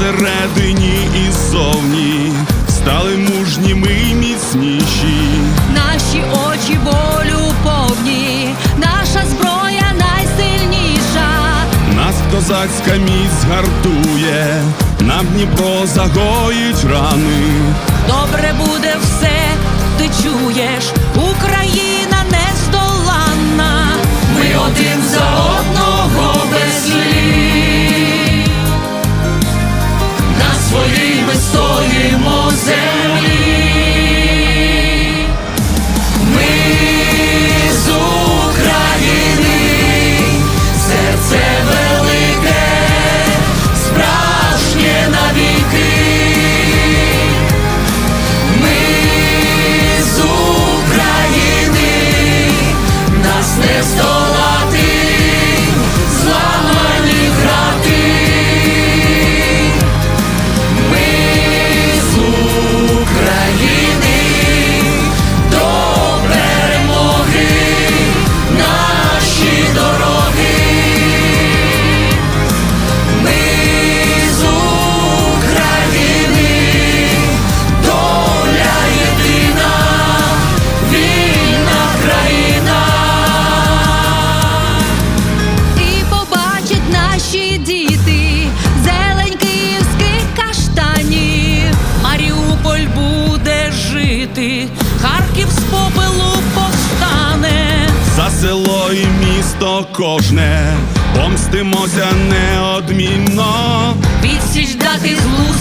і ззовні стали мужніми й міцніші. Наші очі болю повні, наша зброя найсильніша. Нас козацька міць гартує, нам Дніпро загоїть рани. Добре буде все, ти чуєш, Україна нездоланна. Ми один за наші діти зелень київських каштанів. Маріуполь буде жити, Харків з попелу повстане. За село і місто кожне, помстимося неодмінно. Відсіч дати злу